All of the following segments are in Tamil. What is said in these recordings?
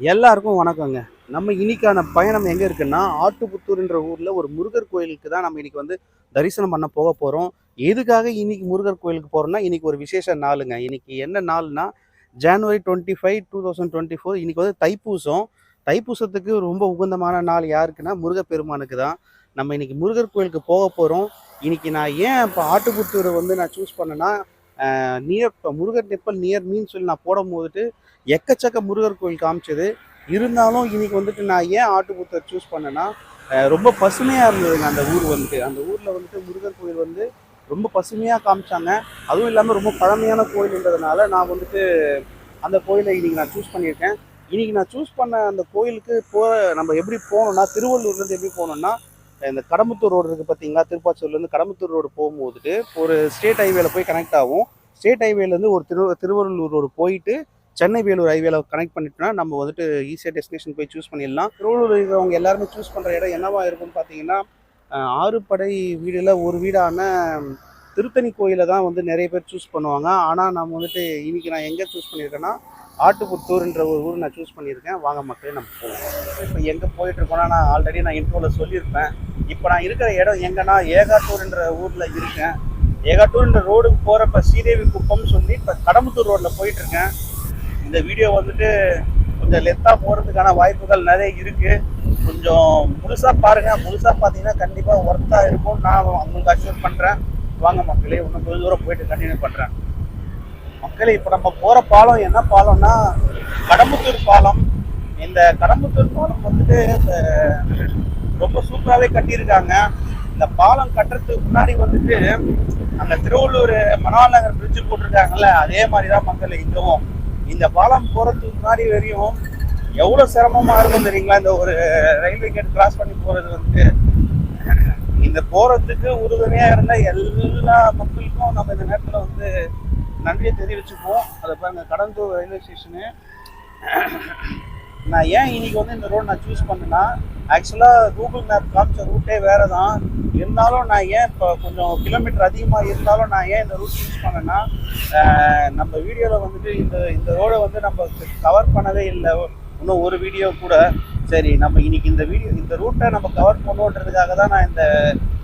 எல்லாருக்கும் வணக்கங்க. நம்ம இன்னைக்கான பயணம் எங்கே இருக்குன்னா ஆட்டுப்புத்தூர்ன்ற ஊரில் ஒரு முருகர் கோயிலுக்கு தான் நம்ம இன்னைக்கு வந்து தரிசனம் பண்ண போக போகிறோம் எதுக்காக இன்னைக்கு முருகர் கோயிலுக்கு போகிறோம்னா இன்னைக்கு ஒரு விசேஷ நாளுங்க. இன்னைக்கு என்ன நாள்னா January twenty five two thousand twenty four இன்னைக்கு வந்து தைப்பூசம். தைப்பூசத்துக்கு ரொம்ப உகந்தமான நாள் யாருக்குன்னா முருகப்பெருமானுக்கு தான். நம்ம இன்னைக்கு முருகர் கோயிலுக்கு போக போகிறோம் இன்னைக்கு நான் ஏன் இப்போ ஆட்டுப்புத்தூரை வந்து நான் சூஸ் பண்ணேன்னா near Murugar temple near mean சொல்லி நான் போடும் போதுட்டு எக்கச்சக்க முருகர் கோயில் காமிச்சது. இருந்தாலும் இன்னைக்கு வந்துட்டு நான் ஏன் ஆட்டுப்புத்தர் சூஸ் பண்ணேன்னா ரொம்ப பசுமையாக இருந்ததுங்க அந்த ஊர் வந்துட்டு. அந்த ஊரில் வந்துட்டு முருகர் கோயில் வந்து ரொம்ப பசுமையாக காமிச்சாங்க. அதுவும் இல்லாமல் ரொம்ப பழமையான கோயில்ன்றதுனால நான் வந்துட்டு அந்த கோயிலை இன்றைக்கி நான் சூஸ் பண்ணியிருக்கேன். இன்றைக்கி நான் சூஸ் பண்ண அந்த கோயிலுக்கு போகிற நம்ம எப்படி போகணும்னா திருவள்ளூர்லேருந்து எப்படி போகணும்னா இந்த கடம்புத்தூர் ரோடு இருக்குது பார்த்தீங்களா திருப்பாச்சூர்லேருந்து கடம்புத்தூர் ரோடு போகும்போதுட்டு ஒரு ஸ்டேட் ஹைவேல போய் கனெக்ட் ஆகும். ஸ்டேட் ஹைவேலேருந்து ஒரு திரு திருவள்ளூர் ரோடு போயிட்டு சென்னை வேலூர் ஹைவேல கனெக்ட் பண்ணிட்டோம்னா நம்ம வந்துட்டு ஈஸியாக டெஸ்டினேஷன் போய் சூஸ் பண்ணிடலாம். திருவள்ளூர் இருக்கிறவங்க எல்லாருமே சூஸ் பண்ணுற இடம் என்னவா இருக்கும்னு பார்த்தீங்கன்னா ஆறு படை வீடில் ஒரு வீடான திருத்தணி கோயிலை தான் வந்து நிறைய பேர் சூஸ் பண்ணுவாங்க. ஆனால் நம்ம வந்துட்டு இன்றைக்கி நான் எங்கே சூஸ் பண்ணியிருக்கேன்னா ஆட்டுப்புத்தூர்ன்ற ஒரு ஊர் நான் சூஸ் பண்ணியிருக்கேன். வாங்க மக்களே நம்ம போவோம். இப்போ எங்கே போயிட்டுருக்கோன்னா நான் ஆல்ரெடி நான் இன்ட்ரோவில் சொல்லியிருப்பேன். இப்போ நான் இருக்கிற இடம் எங்கன்னா ஏகாட்டூர்ன்ற ஊரில் இருக்கேன். ஏகாட்டூர்ன்ற ரோடுக்கு போகிறப்ப ஸ்ரீதேவி குப்பம்னு சொல்லி இப்போ கடம்புத்தூர் ரோட்டில் போயிட்டுருக்கேன். இந்த வீடியோ வந்துட்டு கொஞ்சம் லெத்தாக போகிறதுக்கான வாய்ப்புகள் நிறைய இருக்குது கொஞ்சம் முழுசாக பாருங்கள் முழுசாக பார்த்தீங்கன்னா கண்டிப்பாக ஒர்த்தாக இருக்கும். நான் உங்களுக்கு அஷ்யூர் பண்ணுறேன் வாங்க மக்களே இன்னும் கொஞ்சம் தூரம் போயிட்டு கண்டினியூ பண்ணுறேன் மக்களே இப்போ நம்ம போகிற பாலம் என்ன பாலம்னா கடம்புத்தூர் பாலம். இந்த கடம்புத்தூர் பாலம் வந்துட்டு இந்த ரொம்ப சூப்பராகவே கட்டியிருக்காங்க. இந்த பாலம் கட்டுறதுக்கு முன்னாடி வந்துட்டு அந்த திருவள்ளூர் மணவாள் நகர் பிரிட்ஜ் போட்டிருக்காங்கல்ல அதே மாதிரி தான் மக்கள் இங்கவும் இந்த பாலம் போகிறதுக்கு முன்னாடி வரையும் எவ்வளோ சிரமமாக இருக்கும் தெரியுங்களா? இந்த ஒரு ரயில்வே கேட் கிராஸ் பண்ணி போகிறது வந்துட்டு இந்த போகிறதுக்கு உறுதுணையாக இருந்த எல்லா மக்களுக்கும் நம்ம இந்த நேரத்தில் வந்து நன்றியை தெரிவிச்சுக்குவோம். அதை பாருங்க கடந்தூர் ரயில்வே ஸ்டேஷனு நான் ஏன் இன்னைக்கு வந்து இந்த ரோடு நான் சூஸ் பண்ணேன்னா ஆக்சுவலாக கூகுள் மேப் காமிச்ச ரூட்டே வேறு தான் இருந்தாலும் நான் ஏன் இப்போ கொஞ்சம் கிலோமீட்டர் அதிகமாக இருந்தாலும் நான் ஏன் இந்த ரூட் சூஸ் பண்ணேன்னா நம்ம வீடியோவில் வந்துட்டு இந்த இந்த ரோடை வந்து நம்ம கவர் பண்ணவே இல்லை. இன்னும் ஒரு வீடியோ கூட. சரி நம்ம இன்னைக்கு இந்த வீடியோ இந்த ரூட்டை நம்ம கவர் பண்ணுன்றதுக்காக தான் நான் இந்த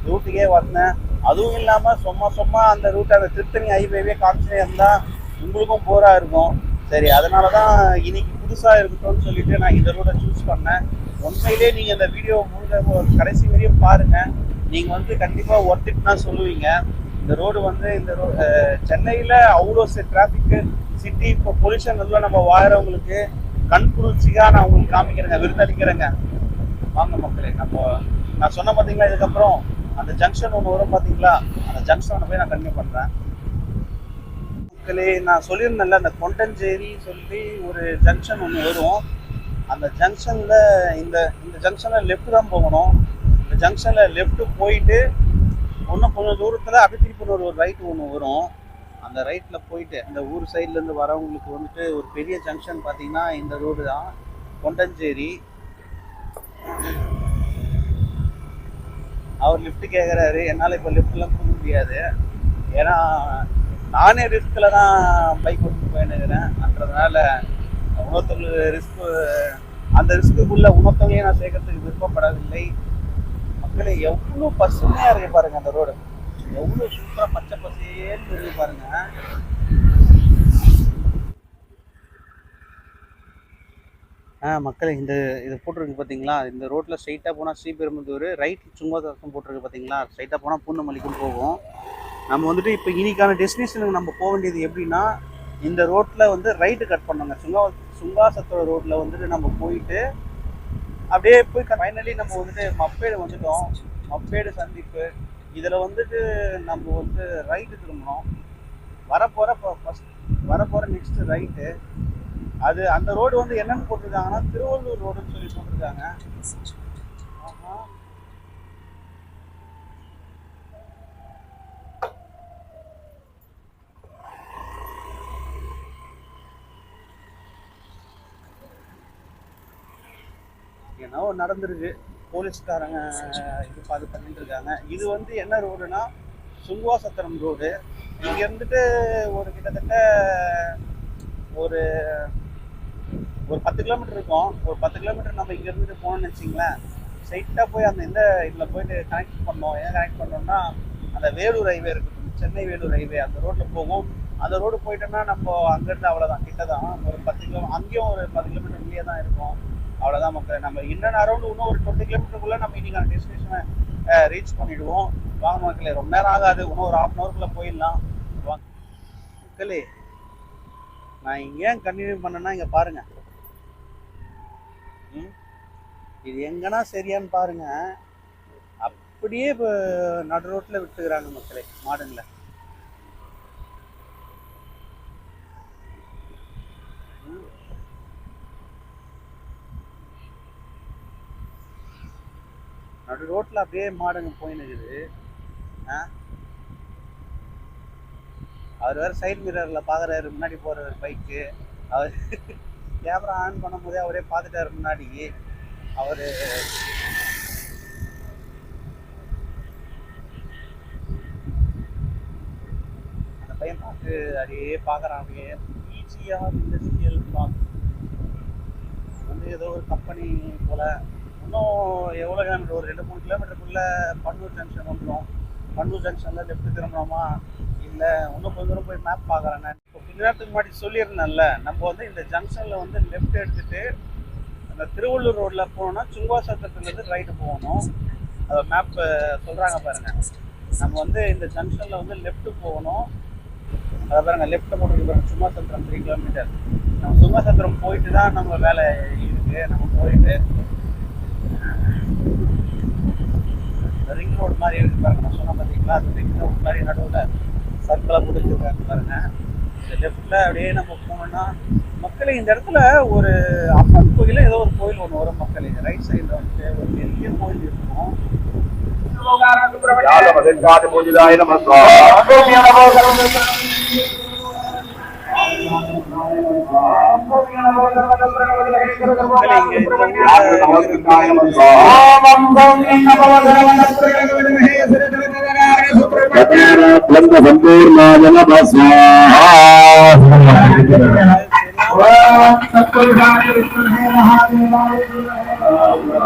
ரூட்டுக்கே வந்தேன். அதுவும் இல்லாமல் சும்மா சும்மா அந்த ரூட்டை அந்த திருத்தணி ஹைவேவே காமிச்சே இருந்தால் உங்களுக்கும் போராக இருக்கும். சரி அதனால தான் இன்னைக்கு புதுசாக இருக்கட்டும்னு சொல்லிட்டு நான் இந்த ரூட்டை சூஸ் பண்ணேன். உண்மையிலே நீங்கள் இந்த வீடியோ முழுக்க கடைசி வரையும் பாருங்கள் நீங்கள் வந்து கண்டிப்பாக ஒர்த்திட்டு தான் சொல்லுவீங்க. இந்த ரோடு வந்து இந்த ரோ சென்னையில் அவ்வளோ டிராஃபிக்கு சிட்டி இப்போ பொல்யூஷன் எல்லாம் நம்ம வாழறவங்களுக்கு கண் குளிர்ச்சியாக நான் உங்களுக்கு காமிக்கிறேங்க விருந்தளிக்கிறேங்க. வாங்க மக்களே நம்ம நான் சொன்ன பார்த்தீங்களா இதுக்கப்புறம் அந்த ஜங்ஷன் ஒன்று வரும் பார்த்தீங்களா அந்த ஜங்ஷனை போய் நான் கன்டினியூ பண்ணுறேன் மக்களே நான் சொல்லியிருந்தேன்ல அந்த கொண்டஞ்சேரி சொல்லி ஒரு ஜங்ஷன் ஒன்று வரும். அந்த ஜங்ஷனில் இந்த இந்த ஜங்ஷனில் லெஃப்ட் தான் போகணும். இந்த ஜங்ஷனில் லெஃப்ட்டு போயிட்டு இன்னும் கொஞ்சம் தூரத்தில் அப்படி திருப்பி ஒரு ரைட் ஒன்று வரும். அந்த ரைட்டில் போயிட்டு அந்த ஊர் சைட்லேருந்து வரவங்களுக்கு வந்துட்டு ஒரு பெரிய ஜங்ஷன் பார்த்தீங்கன்னா இந்த ரோடு தான். கொண்டஞ்சேரி. அவர் லிஃப்ட் கேட்குறாரு என்னால் இப்போ லிஃப்ட்லாம் கொடுக்க முடியாது. ஏன்னா நானே ரிஸ்கில் தான் பைக் ஓட்டு போயின்னுக்கிறேன் அன்றதுனால உணர்த்தவங்க ரிஸ்க் அந்த ரிஸ்க்குள்ள உணர்த்தவங்களையும் நான் சேர்க்கறதுக்கு விருப்பப்படவில்லை. மக்களே எவ்வளோ பசுமையாக இருக்கு பாருங்க அந்த ரோடு எவ்வளோ சூப்பராக பச்சை பசேன்னு இருக்கு பாருங்க. ஆ மக்கள் இந்த இது போட்டிருக்கு பார்த்தீங்களா இந்த ரோட்டில் ஸ்ட்ரைட்டாக போனால் ஸ்ரீபெரும்புதூர் ரைட் சும்மா தர்சனம் போட்டிருக்கு பார்த்தீங்களா ஸ்ட்ரைட்டாக போனால் பூந்தமல்லிக்கும் போகும். நம்ம வந்துட்டு இப்போ இன்னைக்கான டெஸ்டினேஷனுக்கு நம்ம போக வேண்டியது எப்படின்னா இந்த ரோட்டில் வந்து ரைட்டு கட் பண்ணுங்க சும்மா சுங்காசத்தோட ரோட்டில் வந்துட்டு நம்ம போயிட்டு அப்படியே போய் ஃபைனலி நம்ம வந்துட்டு மப்பேடு வந்துட்டோம். மப்பேடு சந்திப்பு. இதில் வந்துட்டு நம்ம வந்து ரைட்டு திரும்பணும் வரப்போகிற ஃபஸ்ட் வரப்போகிற நெக்ஸ்ட் ரைட்டு அது அந்த ரோடு வந்து என்னென்னு போட்டிருக்காங்கன்னா திருவள்ளூர் ரோடுன்னு சொல்லி போட்டிருக்காங்க. என்னவோ நடந்திருக்கு. போலீஸ்காரங்க இது பார்த்து பண்ணிட்டு இருக்காங்க இது வந்து என்ன ரோடுனா சுங்குவாசத்திரம் ரோடு. இங்க இருந்துட்டு ஒரு கிட்டத்தட்ட ஒரு ஒரு பத்து கிலோமீட்டர் இருக்கும். ஒரு பத்து கிலோமீட்டர் நம்ம இங்க இருந்துட்டு போனோம்னு வச்சிங்களேன் ஸ்ட்ரைட்டாக போய் அந்த இந்த இதில் போயிட்டு கனெக்ட் பண்ணோம். ஏன் கனெக்ட் பண்ணோம்னா அந்த வேலூர் ஹைவே இருக்கு சென்னை வேலூர் ஹைவே அந்த ரோட்டில் போகும் அந்த ரோடு போயிட்டோம்னா நம்ம அங்கேருந்து அவ்வளோதான் கிட்ட தான் ஒரு பத்து கிலோ அங்கேயும் ஒரு பத்து கிலோமீட்டர் உள்ளே தான் இருக்கும். அவ்வளோதான் மக்கள். நம்ம இன்னும் அரௌண்ட் இன்னும் ஒரு டுவெண்ட்டி கிலோமீட்டருக்குள்ளே நம்ம இன்னைக்கான டெஸ்டினேஷனை ரீச் பண்ணிவிடுவோம் வாங்க மக்களே ரொம்ப நேரம் ஆகாது. இன்னும் ஒரு ஹாஃப் அன் ஹவர்க்குள்ளே போயிடலாம். வாங்க மக்களே நான் ஏன் கண்டினியூ பண்ணேன்னா இங்கே பாருங்க. ம்? இது எங்கன்னா சரியான்னு பாருங்க. அப்படியே இப்போ நடு ரோட்டில் விட்டுக்கிறாங்க மக்களே மாடுங்களை. நடு ரோட்டில் அப்படியே மாடுங்க போயின்னு இருக்குது. ஆ? அவர் வேற சைடு மிரரில் பார்க்குறாரு முன்னாடி போகிற பைக்கு அவர் கேமரா ஆன் பண்ணும்போதே அவரே பார்த்துட்டாரு முன்னாடி. அவர் அந்த பையன் பார்த்து அப்படியே பார்க்குறான் அப்படியே ஈஸியாக இண்டஸ்ட்ரியல் பார்க் வந்து ஏதோ ஒரு கம்பெனி போல். இன்னும் எவ்வளோ கிலோமீட்டர்? ஒரு ரெண்டு மூணு கிலோமீட்டருக்குள்ளே பன்னூர் ஜங்ஷன் வந்துடும் பன்னூர் ஜங்ஷனில் லெஃப்ட் திரும்பணுமா? இல்லை இன்னும் கொஞ்ச தூரம் போய் மேப் பார்க்குறேன் நான் இப்போ கொஞ்ச நேரத்துக்கு முன்னாடி சொல்லியிருந்தேன்ல நம்ம வந்து இந்த ஜங்ஷனில் வந்து லெஃப்ட் எடுத்துகிட்டு அந்த திருவள்ளூர் ரோட்டில் போனோம்னா சுங்கா சத்திரத்துலேருந்து ரைட்டு போகணும். அதை மேப்பு சொல்கிறாங்க பாருங்க. நம்ம வந்து இந்த ஜங்ஷனில் வந்து லெஃப்ட்டு போகணும். அதை பாருங்க லெஃப்ட் போட்டு பாருங்க சும்மா சத்திரம் த்ரீ கிலோமீட்டர் நம்ம சும்மா சத்திரம் போயிட்டு தான் நம்ம வேலை இருக்குது நம்ம போயிட்டு ரிங் ரோடு மாதிரி இருக்கு பாருங்க. நான் சொன்ன பார்த்தீங்களா? அந்த ரிங் ரோடு மாதிரி நடுவில் சர்க்கிளாக பிடிச்சிருக்காங்க பாருங்க. இந்த லெஃப்டில் அப்படியே நம்ம போனோம்னா மக்களே இந்த இடத்துல ஒரு அப்பன் கோயில் ஏதோ ஒரு கோயில் ஒன்று வரும் மக்களே. ரைட் சைடில் வந்து ஒரு பெரிய கோயில் இருக்கும். பூஜிதாய நமஸ்வா மக்களே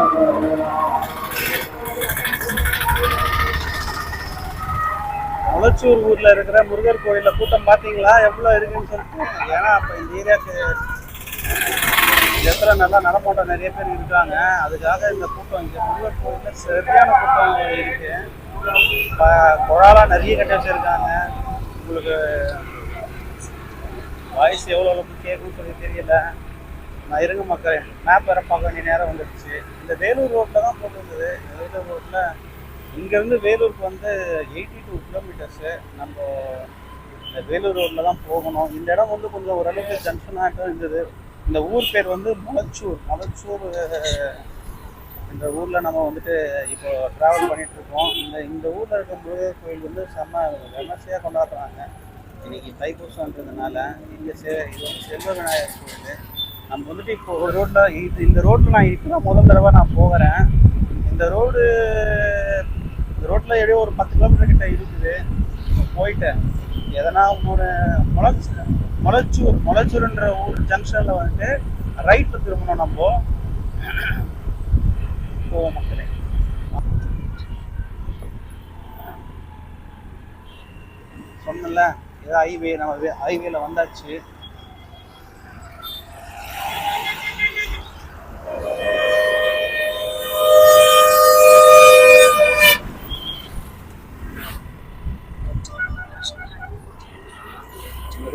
இங்கே திருச்சூர் ஊர்ல இருக்கிற முருகர் கோயிலில் கூட்டம் பாத்தீங்களா? எவ்வளவு இருக்குன்னு சொல்லிட்டு ஏன்னா அப்ப இந்த ஏரியாக்கு எத்தனை இடத்துல நல்லா நடமாட்டம் நிறைய பேர் இருக்காங்க. அதுக்காக இந்த கூட்டம் இங்க முருகர் கோயில்ல சரியான கூட்டம் இருக்கு. ப- குழாலாம் நிறைய கட்டி வச்சிருக்காங்க. உங்களுக்கு வாய்ஸ் எவ்வளோ அளவுக்கு கேட்கும்னு சொல்லி தெரியல. நான் இருங்க மக்கள். மேப் வேற பார்க்க வேண்டிய நேரம் வந்துடுச்சு. இந்த வேலூர் ரோட்டில் தான் போட்டுருந்தது. வேலூர் ரோட்டில் இங்கேருந்து வேலூருக்கு வந்து எயிட்டி டூ கிலோமீட்டர்ஸு நம்ம இந்த வேலூர் ரோட்டில் தான் போகணும். இந்த இடம் வந்து கொஞ்சம் ஓரளவுக்கு ஜங்ஷனாக இருந்தது. இந்த ஊர் பேர் வந்து மலச்சூர். மலச்சூர் இந்த ஊரில் நம்ம வந்துட்டு இப்போ ட்ராவல் பண்ணிகிட்ருக்கோம் இருக்கோம். இந்த இந்த ஊரில் இருக்க முருகர் கோயில் வந்து செம்ம விமர்சையாக கொண்டாடுறாங்க. இன்றைக்கி தைப்பூசன்றதுனால இங்கே செ இது வந்து செல்வ விநாயகர் கோயில். நம்ம வந்துட்டு இப்போ ஒரு ரோட்டில் இது இந்த ரோட்டில் நான் இப்போ தான் முதல் தடவை நான் போகிறேன். இந்த ரோடு இந்த ரோட்டில் எப்படியோ ஒரு பத்து கிலோமீட்டர் கிட்ட இருக்குது. போயிட்டேன். எதனா ஒரு முளச்சு முளச்சூர் முளச்சூர்ன்ற ஊர் ஜங்ஷனில் வந்துட்டு ரைட்டில் திரும்பணும் நம்ம. போவோம் மக்களே. சொன்னல ஏதோ ஹைவே நம்ம ஹைவேல வந்தாச்சு.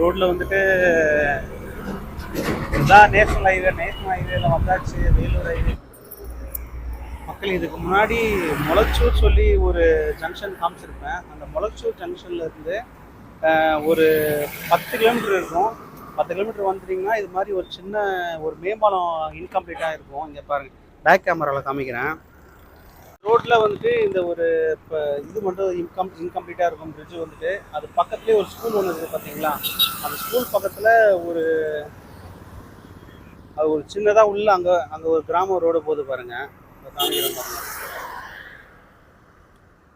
ரோட்டில் வந்துட்டு இதுதான் நேஷனல் ஹைவே நேஷனல் ஹைவேல வந்தாச்சு வேலூர் ஹைவே மக்கள் இதுக்கு முன்னாடி மொளச்சூர் சொல்லி ஒரு ஜங்ஷன் காமிச்சிருப்பேன். அந்த மொளச்சூர் ஜங்ஷன்லேருந்து ஒரு பத்து கிலோமீட்டர் இருக்கும். பத்து கிலோமீட்டர் வந்துட்டிங்கன்னா இது மாதிரி ஒரு சின்ன ஒரு மேம்பாலம் இன்கம்ப்ளீட்டாக இருக்கும். இங்கே பாருங்கள் பேக் கேமராவில் காமிக்கிறேன். ரோட்டில் வந்துட்டு இந்த ஒரு இப்போ இது மட்டும் இன்கம் இன்கம்ப்ளீட்டாக இருக்கும் பிரிட்ஜ் வந்துட்டு. அது பக்கத்துலேயே ஒரு ஸ்கூல் ஒன்று இருக்குது பார்த்தீங்களா அந்த ஸ்கூல் பக்கத்தில் ஒரு அது ஒரு சின்னதாக உள்ள அங்கே அங்கே ஒரு கிராம ரோடு போகுது பாருங்க. காமிக்கிறேன் பாருங்க.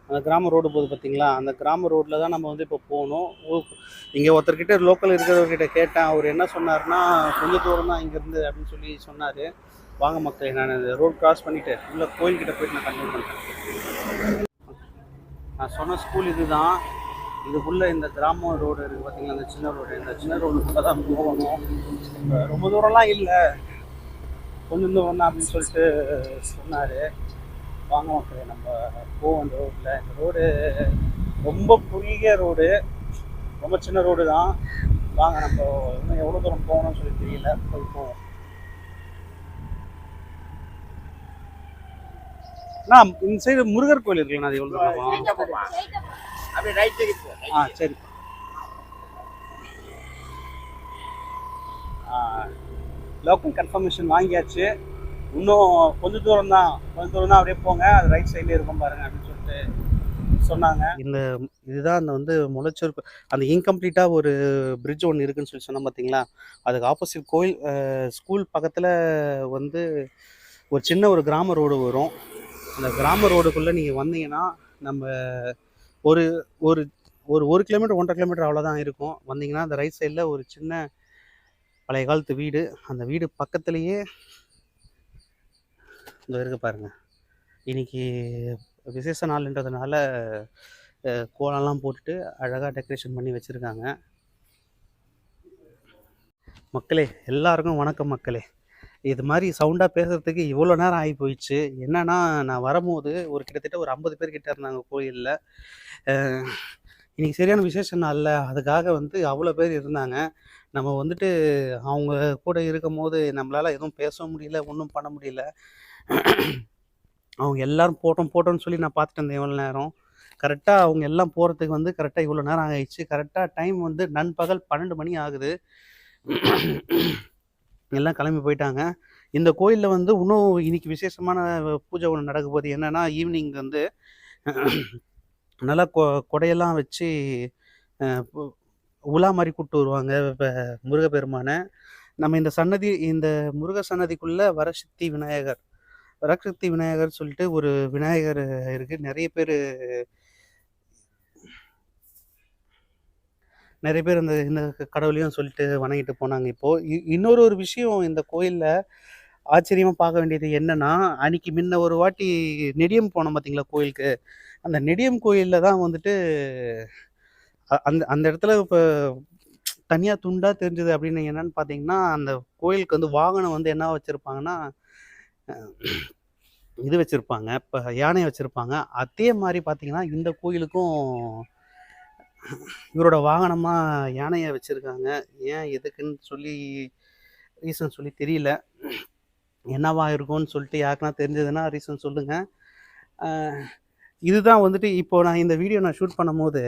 அந்த கிராம ரோடு போகுது பார்த்தீங்களா அந்த கிராம ரோட்டில் தான் நம்ம வந்து இப்போ போகணும். இங்கே ஒருத்தர்கிட்ட லோக்கல் இருக்கிறவர்கிட்ட கேட்டேன். அவர் என்ன சொன்னார்னா கொஞ்சம் தூரம் தான் இங்கேருந்து அப்படின்னு சொல்லி சொன்னார். வாங்க மக்களே நான் இந்த ரோட் கிராஸ் பண்ணிவிட்டு உள்ள கோயில்கிட்ட போயிட்டு நான் கண்டினியூ பண்ணுறேன் நான் சொன்ன ஸ்கூல் இதுதான். இதுக்குள்ளே இந்த கிராம ரோடு இருக்குது பார்த்தீங்களா இந்த சின்ன ரோடு இந்த சின்ன ரோடுக்குள்ளே தான் போகணும். ரொம்ப தூரம்லாம் இல்லை. கொஞ்சம் தூரம் தான் அப்படின்னு சொல்லிட்டு சொன்னார். வாங்க மக்களே நம்ம போவோம் இந்த ரோட்டில் இந்த ரோடு ரொம்ப குறுகிய ரோடு ரொம்ப சின்ன ரோடு தான். வாங்க நம்ம இன்னும் எவ்வளோ தூரம் போகணும்னு சொல்லி தெரியல. போய் போவோம். அண்ணா இந்த சைடு முருகர் கோயில் இருக்குல்லண்ணா அது எவ்வளோ தூரம் ஆ சரி. லோக்கல் கன்ஃபர்மேஷன் வாங்கியாச்சு. இன்னும் கொஞ்சம் தூரம் தான் கொஞ்சம் தூரம் தான் அப்படியே போங்க. அது ரைட் சைட்லேயே இருக்கும் பாருங்க அப்படின்னு சொல்லிட்டு சொன்னாங்க. இந்த இதுதான் அந்த வந்து முளைச்சூர் அந்த இன்கம்ப்ளீட்டாக ஒரு பிரிட்ஜ் ஒன்று இருக்குன்னு சொல்லி சொன்னோம் பார்த்தீங்களா அதுக்கு ஆப்போசிட் கோயில் ஸ்கூல் பக்கத்தில் வந்து ஒரு சின்ன ஒரு கிராம ரோடு வரும். அந்த கிராம ரோடுக்குள்ளே நீங்கள் வந்தீங்கன்னா நம்ம ஒரு ஒரு ஒரு ஒரு கிலோமீட்டர் ஒன்றரை கிலோமீட்டர் அவ்வளோதான் இருக்கும். வந்தீங்கன்னா அந்த ரைட் சைடில் ஒரு சின்ன பழைய காலத்து வீடு. அந்த வீடு பக்கத்துலேயே இந்த இருக்கு பாருங்கள் இன்றைக்கி விசேஷ நாள்ன்றதுனால கோலம்லாம் போட்டுட்டு அழகாக டெக்கரேஷன் பண்ணி வச்சுருக்காங்க. மக்களே எல்லாருக்கும் வணக்கம் மக்களே. இது மாதிரி சவுண்டாக பேசுகிறதுக்கு இவ்வளோ நேரம் ஆகி போயிடுச்சு. என்னன்னா நான் வரும்போது ஒரு கிட்டத்தட்ட ஒரு ஐம்பது பேர் கிட்ட இருந்தாங்க கோயிலில். இன்றைக்கி சரியான விசேஷம் அல்ல அதுக்காக வந்து அவ்வளோ பேர் இருந்தாங்க. நம்ம வந்துட்டு அவங்க கூட இருக்கும் போது நம்மளால் எதுவும் பேச முடியல ஒன்றும் பண்ண முடியல. அவங்க எல்லாரும் போட்டோம் போட்டோம்னு சொல்லி நான் பார்த்துட்டு இருந்தேன் இவ்வளோ நேரம். கரெக்டாக அவங்க எல்லாம் போகிறதுக்கு வந்து கரெக்டாக இவ்வளோ நேரம் ஆகிடுச்சு கரெக்டாக டைம் வந்து நண்பகல் பன்னெண்டு மணி ஆகுது. எல்லாம் கிளம்பி போயிட்டாங்க. இந்த கோயிலில் வந்து இன்னும் இன்னைக்கு விசேஷமான பூஜை ஒன்று நடக்க போகுது என்னென்னா ஈவினிங் வந்து நல்லா கொ கொடையெல்லாம் வச்சு உலா மாதிரி கூப்பிட்டு வருவாங்க இப்போ முருகப்பெருமானை. நம்ம இந்த சன்னதி இந்த முருக சன்னதிக்குள்ளே வரசக்தி விநாயகர். வரசக்தி விநாயகர் சொல்லிட்டு ஒரு விநாயகர் இருக்குது நிறைய பேர் நிறைய பேர் இந்த இந்த கடவுளையும் சொல்லிட்டு வணங்கிட்டு போனாங்க. இப்போது இ- இன்னொரு ஒரு விஷயம் இந்த கோயிலில் ஆச்சரியமாக பார்க்க வேண்டியது என்னன்னா அன்னைக்கு முன்ன ஒரு வாட்டி நெடியம் போனோம் பார்த்தீங்களா கோயிலுக்கு? அந்த நெடியம் கோயிலில் தான் வந்துட்டு அ- அந்த அந்த இடத்துல இப்போ தனியாக துண்டாக தெரிஞ்சது அப்படின்னு என்னன்னு பார்த்தீங்கன்னா அந்த கோயிலுக்கு வந்து வாகனம் வந்து என்ன வச்சுருப்பாங்கன்னா இது வச்சுருப்பாங்க இப்போ யானை வச்சுருப்பாங்க. அதே மாதிரி பார்த்தீங்கன்னா இந்த கோயிலுக்கும் இவரோட வாகனமாக யானையை வச்சுருக்காங்க. ஏன் எதுக்குன்னு சொல்லி ரீசன் சொல்லி தெரியல. என்னவா இருக்கும்னு சொல்லிட்டு யாருக்குன்னா தெரிஞ்சதுன்னா ரீசன் சொல்லுங்கள் இதுதான் வந்துட்டு இப்போ நான் இந்த வீடியோ நான் ஷூட் பண்ணும்போது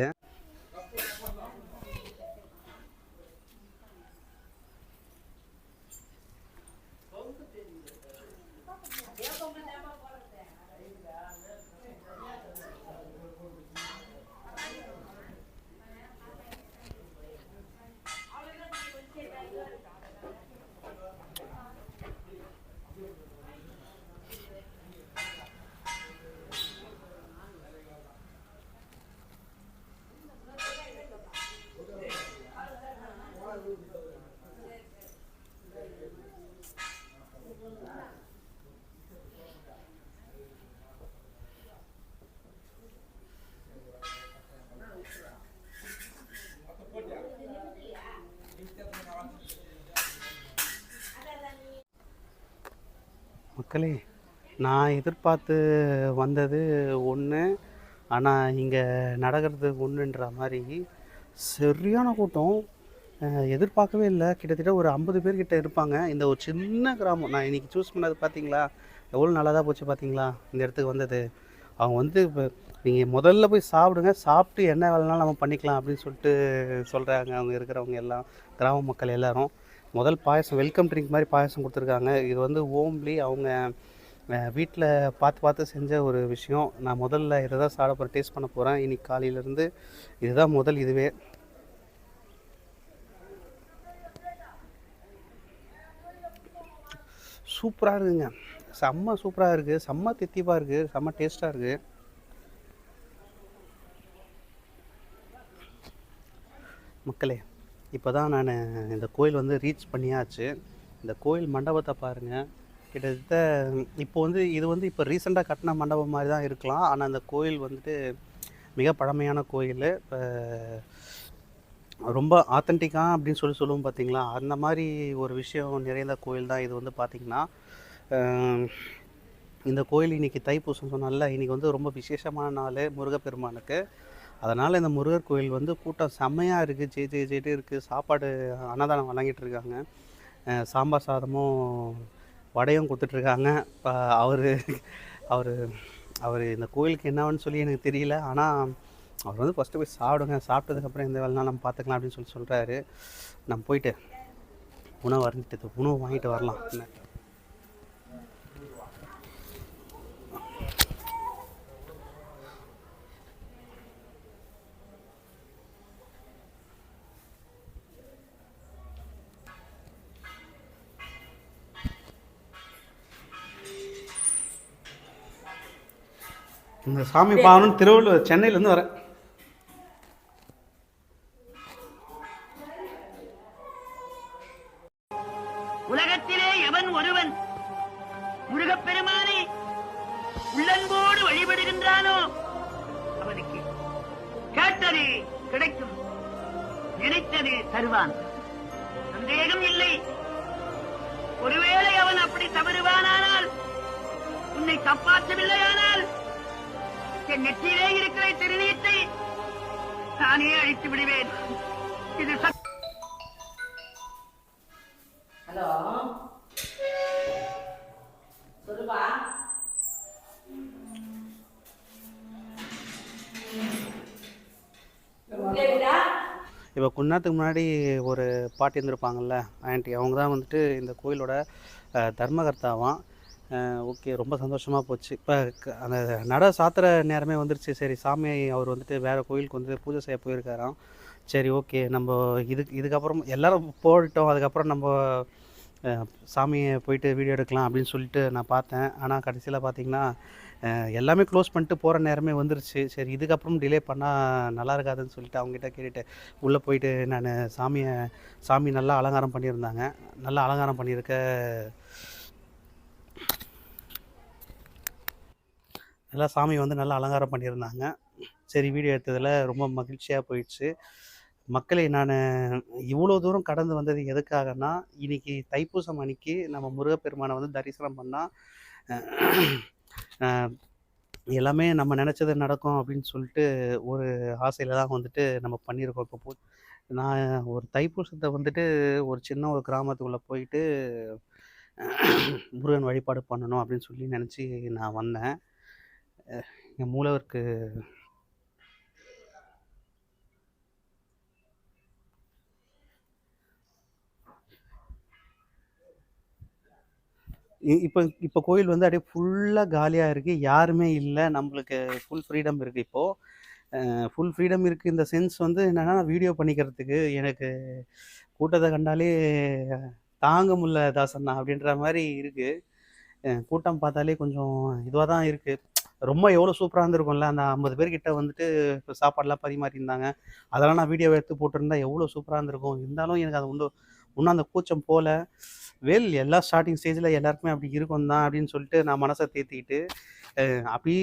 மக்களே நான் எதிர்பார்த்து வந்தது ஒன்று ஆனால் இங்கே நடக்கிறது ஒன்றுன்ற மாதிரி சரியான கூட்டம் எதிர்பார்க்கவே இல்லை. கிட்டத்தட்ட ஒரு ஐம்பது பேர்கிட்ட இருப்பாங்க. இந்த ஒரு சின்ன கிராமம் நான் இன்றைக்கி சூஸ் பண்ணது பார்த்தீங்களா எவ்வளோ நல்லா தான் போச்சு பார்த்தீங்களா இந்த இடத்துக்கு வந்தது. அவங்க வந்து இப்போ நீங்கள் முதல்ல போய் சாப்பிடுங்க சாப்பிட்டு என்ன வேலைனாலும் நம்ம பண்ணிக்கலாம் அப்படின்னு சொல்லிட்டு சொல்கிறாங்க அவங்க இருக்கிறவங்க எல்லாம் கிராம மக்கள் எல்லோரும். முதல் பாயசம் வெல்கம் ட்ரிங்க் மாதிரி பாயசம் கொடுத்துருக்காங்க. இது வந்து ஓம்லி அவங்க வீட்டில் பார்த்து பார்த்து செஞ்ச ஒரு விஷயம். நான் முதல்ல இதை தான் சாப்பிட போகிறேன் டேஸ்ட் பண்ண போகிறேன் இன்றைக்கி காலையிலேருந்து இதுதான் முதல் இதுவே. சூப்பராக இருக்குங்க. செம்ம சூப்பராக இருக்குது செம்ம தித்திப்பாக இருக்குது செம்ம டேஸ்ட்டாக இருக்குது மக்களே இப்போ தான் நான் இந்த கோயில் வந்து ரீச் பண்ணியாச்சு. இந்த கோயில் மண்டபத்தை பாருங்கள் கிட்டத்தட்ட இப்போ வந்து இது வந்து இப்போ ரீசெண்டாக கட்டின மண்டபம் மாதிரி தான் இருக்கலாம். ஆனால் அந்த கோயில் வந்துட்டு மிக பழமையான கோயில். இப்போ ரொம்ப ஆத்தென்டிக்காக அப்படின்னு சொல்லி சொல்லுவோம் பார்த்தீங்களா அந்த மாதிரி ஒரு விஷயம் நிறைந்த கோயில் தான் இது வந்து பார்த்திங்கன்னா இந்த கோயில் இன்றைக்கி தைப்பூசம் சொன்னால இன்னைக்கு வந்து ரொம்ப விசேஷமான நாள் முருகப்பெருமானுக்கு. அதனால் இந்த முருகர் கோயில் வந்து கூட்டம் செம்மையாக இருக்குது ஜே ஜே ஜேட்டு இருக்குது சாப்பாடு அன்னதானம் வழங்கிட்டு இருக்காங்க சாம்பார் சாதமும் வடையும் கொடுத்துட்ருக்காங்க இப்போ அவர் அவர் அவர் இந்த கோயிலுக்கு என்னவன்னு சொல்லி எனக்கு தெரியல. ஆனால் அவர் வந்து ஃபஸ்ட்டு போய் சாப்பிடுங்க. சாப்பிட்டதுக்கப்புறம் எந்த வேலைனா நம்ம பார்த்துக்கலாம் அப்படின்னு சொல்லி சொல்கிறாரு நம்ம போயிட்டு உணவு அருந்திட்டு உணவு வாங்கிட்டு வரலாம். என்ன இந்த சாமி பார்க்கணும் திருவள்ளுவர் சென்னையிலேருந்து வரேன் இப்போ கொஞ்ச நேரத்துக்கு முன்னாடி ஒரு பாட்டி இருந்திருப்பாங்கள்ல ஆன்ட்டி அவங்க தான் வந்துட்டு இந்த கோயிலோட தர்மகர்த்தாவாம். ஓகே ரொம்ப சந்தோஷமாக போச்சு. இப்போ அந்த நட சாத்திர நேரமே வந்துருச்சு. சரி சாமி அவர் வந்துட்டு வேறு கோயிலுக்கு வந்து பூஜை செய்ய போயிருக்காராம். சரி ஓகே நம்ம இதுக்கு இதுக்கப்புறம் எல்லாரும் போட்டோம் அதுக்கப்புறம் நம்ம சாமியை போயிட்டு வீடியோ எடுக்கலாம் அப்படின்னு சொல்லிட்டு நான் பார்த்தேன். ஆனால் கடைசியில் பார்த்திங்கன்னா எல்லாமே க்ளோஸ் பண்ணிட்டு போகிற நேரமே வந்துருச்சு. சரி இதுக்கப்புறம் டிலே பண்ணால் நல்லா இருக்காதுன்னு சொல்லிட்டு அவங்ககிட்ட கேட்டுட்டு உள்ளே போயிட்டு நான் சாமியை சாமி நல்லா அலங்காரம் பண்ணியிருந்தாங்க. நல்லா அலங்காரம் பண்ணியிருக்க. நல்லா சாமி வந்து நல்லா அலங்காரம் பண்ணியிருந்தாங்க. சரி வீடியோ எடுத்ததில் ரொம்ப மகிழ்ச்சியாக போயிடுச்சு. மக்களை நான் இவ்வளோ தூரம் கடந்து வந்தது எதுக்காகனா இன்னைக்கு தைப்பூசம் அன்னைக்கு நம்ம முருகப்பெருமானை வந்து தரிசனம் பண்ணால் எல்லாமே நம்ம நினச்சது நடக்கும் அப்படின்னு சொல்லிட்டு ஒரு ஆசையில் தான் வந்துட்டு நம்ம பண்ணியிருக்கோம். இப்போ பூ நான் ஒரு தைப்பூசத்தை வந்துட்டு ஒரு சின்ன ஒரு கிராமத்துக்குள்ளே போயிட்டு முருகன் வழிபாடு பண்ணணும் அப்படின்னு சொல்லி நினச்சி நான் வந்தேன். என் மூலவருக்கு இப்போ இப்போ கோயில் வந்து அப்படியே ஃபுல்லாக காலியாக இருக்குது யாருமே இல்லை. நம்மளுக்கு ஃபுல் ஃப்ரீடம் இருக்குது இப்போது ஃபுல் ஃப்ரீடம் இருக்குது இந்த சென்ஸ் வந்து என்னென்னா வீடியோ பண்ணிக்கிறதுக்கு எனக்கு கூட்டத்தை கண்டாலே தாங்க முடியல தாசண்ணா அப்படின்ற மாதிரி இருக்குது கூட்டம் பார்த்தாலே கொஞ்சம் இதுவாக தான் இருக்குது ரொம்ப எவ்வளோ சூப்பராக இருந்திருக்கும்ல. அந்த ஐம்பது பேர்கிட்ட வந்துட்டு இப்போ சாப்பாடெலாம் பரிமாறியிருந்தாங்க. அதெல்லாம் நான் வீடியோ எடுத்து போட்டிருந்தா எவ்வளோ சூப்பராக இருந்திருக்கும். இருந்தாலும் எனக்கு அது ஒன்று ஒன்றும் அந்த கூச்சம் போல. வெல் எல்லா ஸ்டார்டிங் ஸ்டேஜில் எல்லாருக்குமே அப்படி இருக்கும் தான் அப்படின்னு சொல்லிட்டு நான் மனசை தேத்திக்கிட்டு அப்படி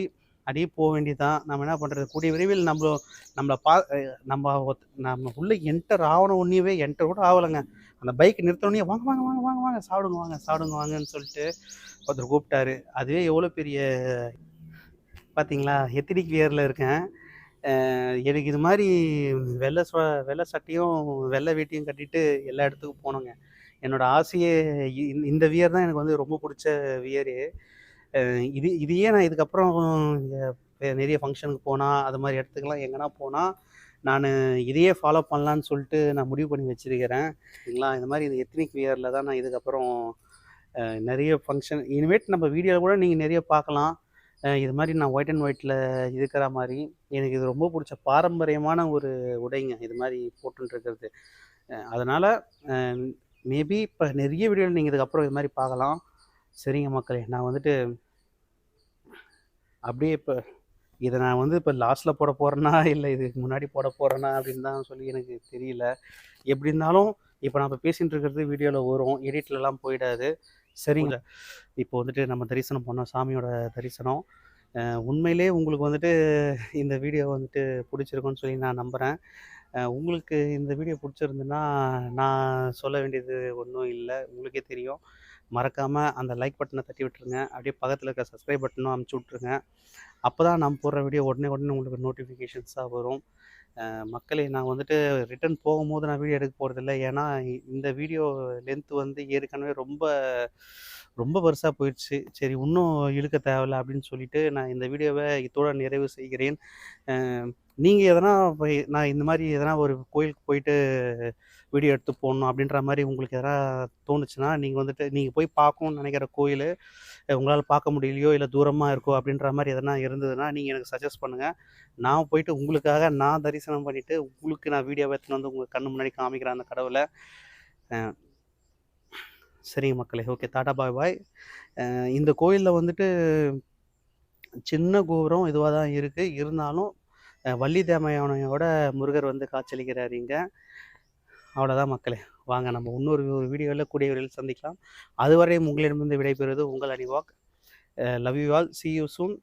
அப்படியே போக வேண்டியதுதான். நம்ம என்ன பண்ணுறது கூடிய விரைவில் நம்மள நம்மளை பா நம்ம நம்ம உள்ளே என்டர் ஆகணும் ஒன்றையவே என்டர் கூட ஆகலைங்க. அந்த பைக் நிறுத்தணுன்னே வாங்க வாங்க வாங்க வாங்க வாங்க சாப்பிடுங்க வாங்க சாப்பிடுங்க வாங்கன்னு சொல்லிட்டு ஒருத்தர் கூப்பிட்டாரு. அதுவே எவ்வளோ பெரிய பார்த்தீங்களா எத்திரிக் வியரில் இருக்கேன். எனக்கு இது மாதிரி வெள்ளை வெள்ளை சட்டையும் வெள்ளை வேட்டியும் கட்டிட்டு எல்லா இடத்துக்கும் போனோங்க. என்னோட ஆசையே இந்த வியர் தான் எனக்கு வந்து ரொம்ப பிடிச்ச வியரு. இது இதையே நான் இதுக்கப்புறம் நிறைய ஃபங்க்ஷனுக்கு போனால் அது மாதிரி இடத்துக்குலாம் எங்கன்னா போனால் நான் இதையே ஃபாலோ பண்ணலான்னு சொல்லிட்டு நான் முடிவு பண்ணி வச்சிருக்கிறேன். சரிங்களா? இந்த மாதிரி இந்த எத்னிக் வியரில் தான் நான் இதுக்கப்புறம் நிறைய ஃபங்க்ஷன் இனிமேட் நம்ம வீடியோவில் கூட நீங்கள் நிறைய பார்க்கலாம். இது மாதிரி நான் ஒயிட் அண்ட் ஒயிட்டில் இருக்கிற மாதிரி எனக்கு இது ரொம்ப பிடிச்ச பாரம்பரியமான ஒரு உடைங்க இது மாதிரி போட்டுருக்கிறது அதனால் மேபி இப்போ நிறைய வீடியோவில் நீங்கள் இதுக்கப்புறம் இது மாதிரி பார்க்கலாம். சரிங்க மக்களே நான் வந்துட்டு அப்படியே இப்போ இதை நான் வந்து இப்போ லாஸ்ட்டில் போட போகிறேன்னா இல்லை இதுக்கு முன்னாடி போட போகிறேன்னா அப்படின்னு தான் சொல்லி எனக்கு தெரியல. எப்படி இருந்தாலும் இப்போ நான் இப்போ பேசிகிட்டு இருக்கிறது வீடியோவில் வரும் எடிட்லலாம் போயிடாது. சரிங்களா இப்போ வந்துட்டு நம்ம தரிசனம் பண்ணோம் சாமியோட தரிசனம். உண்மையிலே உங்களுக்கு வந்துட்டு இந்த வீடியோ வந்துட்டு பிடிச்சிருக்குன்னு சொல்லி நான் நம்புகிறேன் உங்களுக்கு இந்த வீடியோ பிடிச்சிருந்துன்னா நான் சொல்ல வேண்டியது ஒன்றும் இல்லை. உங்களுக்கே தெரியும். மறக்காமல் அந்த லைக் பட்டனை தட்டி விட்டுருங்க. அப்படியே பக்கத்தில் இருக்க சப்ஸ்கிரைப் பட்டனும் அமுச்சு விட்ருங்க அப்போ தான் நம்ம போடுற வீடியோ உடனே உடனே உங்களுக்கு நோட்டிஃபிகேஷன்ஸாக வரும். மக்களே நான் வந்துட்டு ரிட்டர்ன் போகும்போது நான் வீடியோ எடுக்க போகிறதில்ல ஏன்னா இந்த வீடியோ லென்த் வந்து ஏற்கனவே ரொம்ப ரொம்ப பெருசாக போயிடுச்சு. சரி இன்னும் இழுக்க தேவையில்ல அப்படின்னு சொல்லிட்டு நான் இந்த வீடியோவை இதோட நிறைவு செய்கிறேன். நீங்கள் எதனா போய்- நான் இந்த மாதிரி எதனா ஒரு கோயிலுக்கு போயிட்டு வீடியோ எடுத்து போடணும் அப்படின்ற மாதிரி உங்களுக்கு எதனா தோணுச்சுன்னா நீங்கள் வந்துட்டு நீங்கள் போய் பார்க்கணும்னு நினைக்கிற கோயில் உங்களால் பார்க்க முடியலையோ இல்லை தூரமாக இருக்கோ அப்படின்ற மாதிரி எதனா இருந்ததுன்னா நீங்கள் எனக்கு சஜஸ்ட் பண்ணுங்கள் நான் போயிட்டு உங்களுக்காக நான் தரிசனம் பண்ணிவிட்டு உங்களுக்கு நான் வீடியோ எடுத்துன்னு வந்து உங்கள் கண்ணு முன்னாடி காமிக்கிறேன் அந்த கடவுளை. சரிங்க மக்களே. Okay tata bye bye. இந்த கோயிலில் வந்துட்டு சின்ன கோபுரம் இதுவாக தான் இருக்குது இருந்தாலும் வள்ளி தேமையானையோட முருகர் வந்து காட்சியளிக்கிறார் இங்கே. அவ்வளோதான் மக்களே. வாங்க நம்ம இன்னொரு வீடியோவில் கூடிய விரைவில் சந்திக்கலாம். அதுவரை உங்களிடமிருந்து விடைபெறுவது உங்கள் அனிவாக். Love you all see you soon